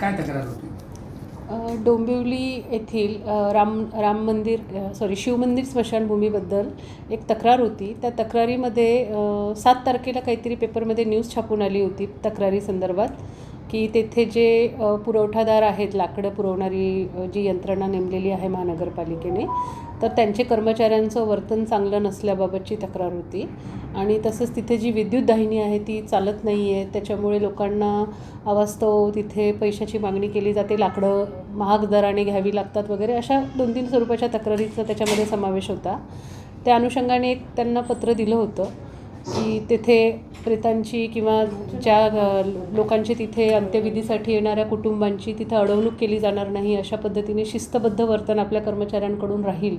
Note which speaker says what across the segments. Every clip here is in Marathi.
Speaker 1: काय तक्रार होती?
Speaker 2: डोंबिवली येथील राम राम मंदिर सॉरी शिवमंदिर स्मशानभूमीबद्दल एक तक्रार होती. त्या तक्रारीमध्ये सात तारखेला काहीतरी पेपरमध्ये न्यूज छापून आली होती तक्रारी संदर्भात. की तेथे जे पुरवठादार आहेत लाकडं पुरवणारी जी यंत्रणा नेमलेली आहे महानगरपालिकेने तर त्यांचे कर्मचाऱ्यांचं वर्तन चांगलं नसल्याबाबतची तक्रार होती. आणि तसंच तिथे जी विद्युत दाहिनी आहे ती चालत नाही आहे त्याच्यामुळे लोकांना अवास्तव तिथे पैशाची मागणी केली जाते. लाकडं महाग दराने घ्यावी लागतात वगैरे अशा दोन तीन स्वरूपाच्या तक्रारीचा त्याच्यामध्ये समावेश होता. त्या अनुषंगाने एक त्यांना पत्र दिलं होतं की तेथे प्रेतांची किंवा ज्या लोकांची तिथे अंत्यविधीसाठी येणाऱ्या कुटुंबांची तिथे अडवणूक केली जाणार नाही अशा पद्धतीने शिस्तबद्ध वर्तन आपल्या कर्मचाऱ्यांकडून राहील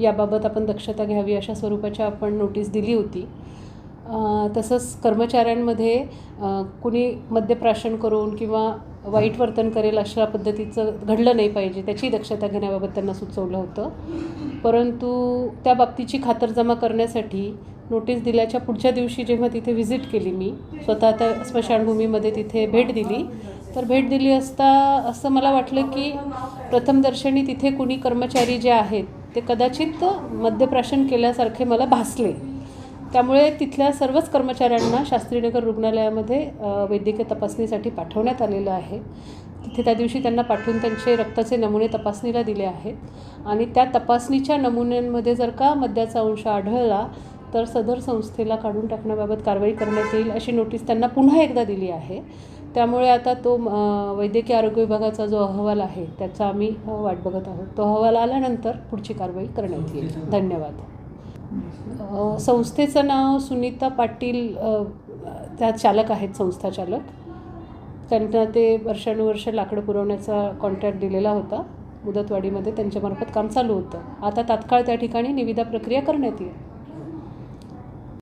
Speaker 2: याबाबत आपण दक्षता घ्यावी अशा स्वरूपाच्या आपण नोटीस दिली होती. तसंच कर्मचाऱ्यांमध्ये कुणी मद्यप्राशन करून किंवा वाईट वर्तन करेल अशा पद्धतीचं घडलं नाही पाहिजे त्याची दक्षता घेण्याबाबत त्यांना सुचवलं होतं. परंतु त्या बाबतीची खातरजमा करण्यासाठी नोटीस दिल्याच्या पुढच्या दिवशी जेव्हा तिथे व्हिजिट केली मी स्वतः त्या स्मशानभूमीमध्ये तिथे भेट दिली. तर भेट दिली असता असं मला वाटलं की प्रथमदर्शनी तिथे कुणी कर्मचारी जे आहेत ते कदाचित मद्यप्राशन केल्यासारखे मला भासले. त्यामुळे तिथल्या सर्वच कर्मचाऱ्यांना शास्त्रीनगर रुग्णालयामध्ये वैद्यकीय तपासणीसाठी पाठवण्यात आलेलं आहे. तिथे त्या दिवशी त्यांना पाठवून त्यांचे रक्ताचे नमुने तपासणीला दिले आहेत. आणि त्या तपासणीच्या नमुन्यांमध्ये जर का मद्याचा अंश आढळला तर सदर संस्थेला काढून टाकण्याबाबत कारवाई करण्यात येईल अशी नोटीस त्यांना पुन्हा एकदा दिली आहे. त्यामुळे आता तो वैद्यकीय आरोग्य विभागाचा जो अहवाल आहे त्याचा आम्ही वाट बघत आहोत. तो अहवाल आल्यानंतर पुढची कारवाई करण्यात येईल. धन्यवाद. संस्थेचं नाव सुनीता पाटील त्या चालक आहेत संस्था चालक. त्यांना ते वर्षानुवर्ष लाकडं पुरवण्याचा कॉन्ट्रॅक्ट दिलेला होता. मुदतवाढीमध्ये त्यांच्यामार्फत काम चालू होतं. आता तात्काळ त्या ठिकाणी निविदा प्रक्रिया करण्यात येईल.